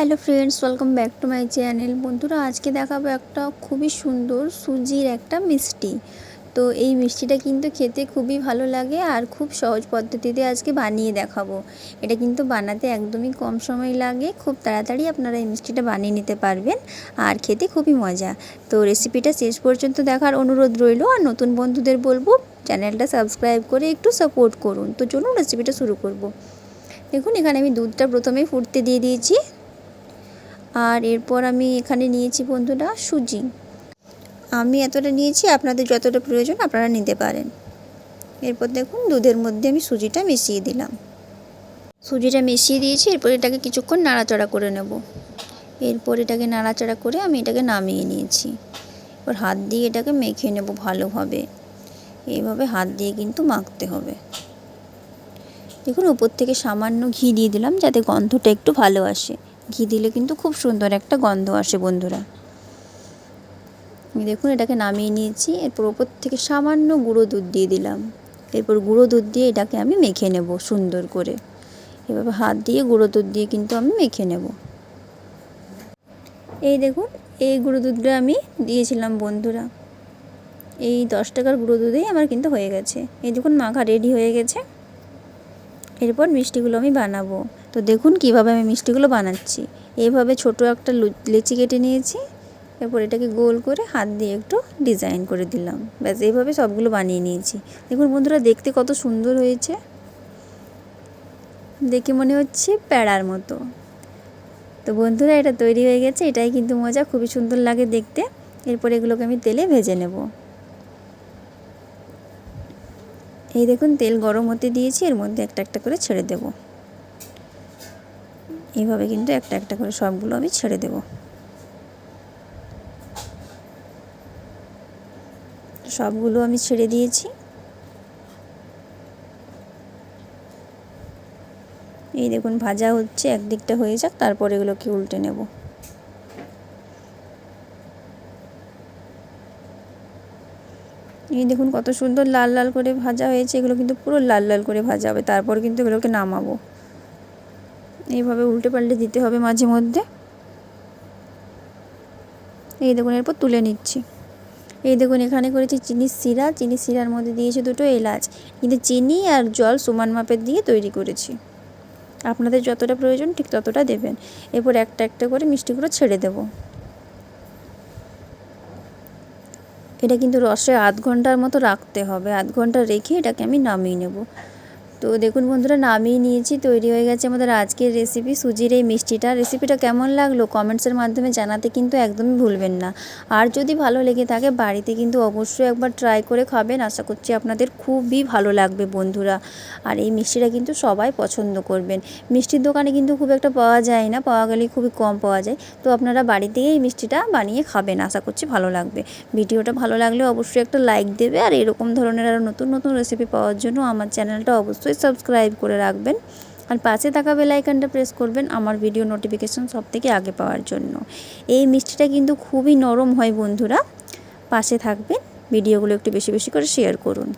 Hello friends, welcome back to my channel. বন্ধুরা, আজকে দেখাবো একটা খুবই সুন্দর সুজির একটা মিষ্টি। তো এই মিষ্টিটা কিন্তু খেতে খুবই ভালো লাগে আর খুব সহজ পদ্ধতিতে আজকে বানিয়ে দেখাবো। এটা কিন্তু বানাতে একদমই কম সময় লাগে। খুব তাড়াতাড়ি আপনারা এই মিষ্টিটা বানিয়ে নিতে পারবেন আর খেতে খুবই মজা। তো রেসিপিটা শেষ পর্যন্ত দেখার অনুরোধ রইল আর নতুন বন্ধুদের বলব, চ্যানেলটা সাবস্ক্রাইব করে একটু সাপোর্ট করুন। তো চলুন রেসিপিটা শুরু করব। দেখুন, এখানে আমি দুধটা প্রথমে ফুটতে দিয়ে দিয়েছি। আর এরপর আমি এখানে নিয়েছি বন্ধুরা সুজি। আমি এতটা নিয়েছি, আপনাদের যতটা প্রয়োজন আপনারা নিতে পারেন। এরপর দেখুন, দুধের মধ্যে আমি সুজিটা মিশিয়ে দিলাম। সুজিটা মিশিয়ে দিয়েছি, এরপর এটাকে কিছুক্ষণ নাড়াচাড়া করে নেব। এরপর এটাকে নাড়াচাড়া করে আমি এটাকে নামিয়ে নিয়েছি। এবার হাত দিয়ে এটাকে মেখে নেব ভালোভাবে। এইভাবে হাত দিয়ে কিন্তু মাখতে হবে। দেখুন, উপর থেকে সামান্য ঘি দিয়ে দিলাম যাতে গন্ধটা একটু ভালো আসে। ঘি দিলে কিন্তু খুব সুন্দর একটা গন্ধ আসে, বন্ধুরা। দেখুন, এটাকে নামিয়ে নিয়েছি। এরপর ওপর থেকে সামান্য গুঁড়ো দুধ দিয়ে দিলাম। এরপর গুঁড়ো দুধ দিয়ে এটাকে আমি মেখে নেব সুন্দর করে। এভাবে হাত দিয়ে গুঁড়ো দুধ দিয়ে কিন্তু আমি মেখে নেব। এই দেখুন, এই গুঁড়ো দুধটা আমি দিয়েছিলাম, বন্ধুরা। এই দশ টাকার গুঁড়ো দুধেই আমার কিন্তু হয়ে গেছে। এই দেখুন, মাখা রেডি হয়ে গেছে। এরপর মিষ্টিগুলো আমি বানাবো। তো দেখুন কীভাবে আমি মিষ্টিগুলো বানাচ্ছি। এইভাবে ছোট একটা লেচি কেটে নিয়েছি। এরপর এটাকে গোল করে হাত দিয়ে একটু ডিজাইন করে দিলাম। ব্যাস, এইভাবে সবগুলো বানিয়ে নিয়েছি। দেখুন বন্ধুরা, দেখতে কত সুন্দর হয়েছে। দেখে মনে হচ্ছে প্যাড়ার মতো। তো বন্ধুরা, এটা তৈরি হয়ে গেছে। এটাই কিন্তু মজা, খুবই সুন্দর লাগে দেখতে। এরপর এগুলোকে আমি তেলে ভেজে নেব। এই দেখুন, তেল গরম হতে দিয়েছি। এর মধ্যে একটা একটা করে ছেড়ে দেব। এইভাবে কিন্তু একটা একটা করে সবগুলো আমি ছেড়ে দেব। সবগুলো আমি ছেড়ে দিয়েছি। এই দেখুন, ভাজা হচ্ছে, একদিকটা হয়ে যাক, তারপর এগুলোকে উল্টে নেব। এই দেখুন, কত সুন্দর লাল লাল করে ভাজা হয়েছে, এগুলো কিন্তু পুরো লাল লাল করে ভাজা হবে, তারপর কিন্তু এগুলোকে নামাবো। এইভাবে উল্টে পাল্টে দিতে হবে মাঝে মধ্যে। এই দেখুন, এরপর তুলে নিচ্ছি। এই দেখুন, এখানে করেছি চিনির শিরা। চিনির শিরার মধ্যে দিয়েছি দুটো এলাচ। কিন্তু চিনি আর জল সমান মাপের দিয়ে তৈরি করেছি। আপনাদের যতটা প্রয়োজন ঠিক ততটা দেবেন। এরপর একটা একটা করে মিষ্টিগুলো ছেড়ে দেবো। এটা কিন্তু রসে আধ ঘণ্টার মতো রাখতে হবে। আধ ঘণ্টা রেখে এটাকে আমি নামিয়ে নেব। তো দেখুন বন্ধুরা, নামিয়ে নিয়েছি, তৈরি হয়ে গেছে আমাদের আজকের রেসিপি সুজির এই মিষ্টিটা রেসিপিটা কেমন লাগল কমেন্টসের মাধ্যমে জানাতে কিন্তু একদমই ভুলবেন না। আর যদি ভালো লেগে থাকে, বাড়িতে কিন্তু অবশ্যই একবার ট্রাই করে খাবেন। আশা করছি আপনাদের খুবই ভালো লাগবে বন্ধুরা। আর এই মিষ্টিটা কিন্তু সবাই পছন্দ করবেন। মিষ্টির দোকানে কিন্তু খুব একটা পাওয়া যায় না, পাওয়া গেলে খুবই কম পাওয়া যায়। তো আপনারা বাড়িতেই এই মিষ্টিটা বানিয়ে খাবেন, আশা করছি ভালো লাগবে। ভিডিওটা ভালো লাগলে অবশ্যই একটা লাইক দেবে। আর এরকম ধরনের আরও নতুন নতুন রেসিপি পাওয়ার জন্য আমার চ্যানেলটা অবশ্যই অবশ্যই সাবস্ক্রাইব করে রাখবেন আর পাশে থাকা বেলাইকানটা প্রেস করবেন আমার ভিডিও নোটিফিকেশন সব থেকে আগে পাওয়ার জন্য। এই মিষ্টিটা কিন্তু খুবই নরম হয় বন্ধুরা। পাশে থাকবেন ভিডিওগুলো একটু বেশি বেশি করে শেয়ার করুন।